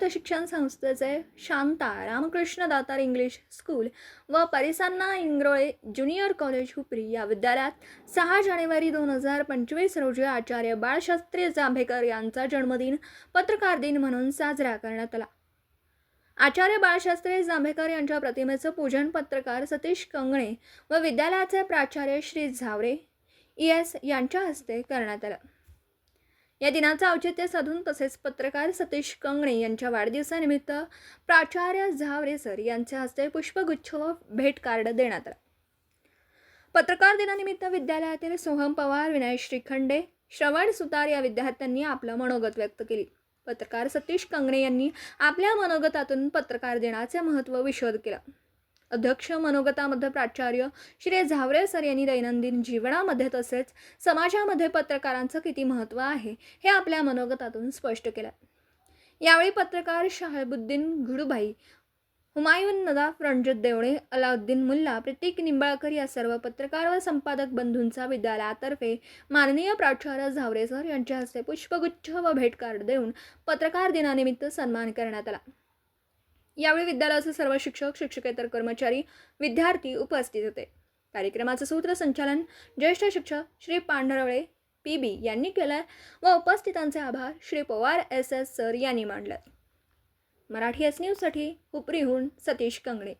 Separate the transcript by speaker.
Speaker 1: भारत शिक्षण संस्थेचे Shanta Ramkrishna Datar English school व परिसांना इंग्रोळे ज्युनियर कॉलेज हुपरी या विद्यालयात सहा जानेवारी दोन हजार पंचवीस रोजी आचार्य बाळशास्त्री जांभेकर यांचा जन्मदिन पत्रकार दिन म्हणून साजरा करण्यात आला. आचार्य बाळशास्त्री जांभेकर यांच्या प्रतिमेचं पूजन पत्रकार सतीश कंगणे व विद्यालयाचे प्राचार्य श्री झावरे ई एस यांच्या हस्ते करण्यात आलं. या दिनाचं औचित्य साधून तसेच पत्रकार सतीश कंगणे यांच्या वाढदिवसानिमित्त प्राचार्य झावरे सर यांच्या हस्ते पुष्पगुच्छ व भेट कार्ड देण्यात आलं. पत्रकार दिनानिमित्त विद्यालयातील सोहम पवार विनय श्रीखंडे श्रवण सुतार या विद्यार्थ्यांनी आपलं मनोगत व्यक्त केली. पत्रकार सतीश कंगणे यांनी आपल्या मनोगतातून पत्रकार दिनाचे महत्त्व विशद केलं. अध्यक्ष मनोगतामध्ये प्राचार्य श्री झावरे सर यांनी दैनंदिन जीवनामध्ये तसेच समाजामध्ये पत्रकारांचं किती महत्त्व आहे हे आपल्या मनोगतातून स्पष्ट केलं. यावेळी पत्रकार शहाबुद्दीन घुडूभाई हुमायून नदाफ रणजित देवळे अलाउद्दीन मुल्ला प्रतीक निंबाळकर या सर्व पत्रकार व संपादक बंधूंचा विद्यालयातर्फे माननीय प्राचार्य झावरे सर यांच्या हस्ते पुष्पगुच्छ व भेटकार्ड देऊन पत्रकार दिनानिमित्त सन्मान करण्यात आला. यावेळी विद्यालयाचे सर्व शिक्षक शिक्षकेतर कर्मचारी विद्यार्थी उपस्थित होते. कार्यक्रमाचं सूत्रसंचालन ज्येष्ठ शिक्षक श्री पांढरवळे पी बी यांनी केलं व उपस्थितांचे आभार Shri Pawar S S sir यांनी मांडले मराठी एस न्यूजसाठी हुपरीहून सतीश कंगणे.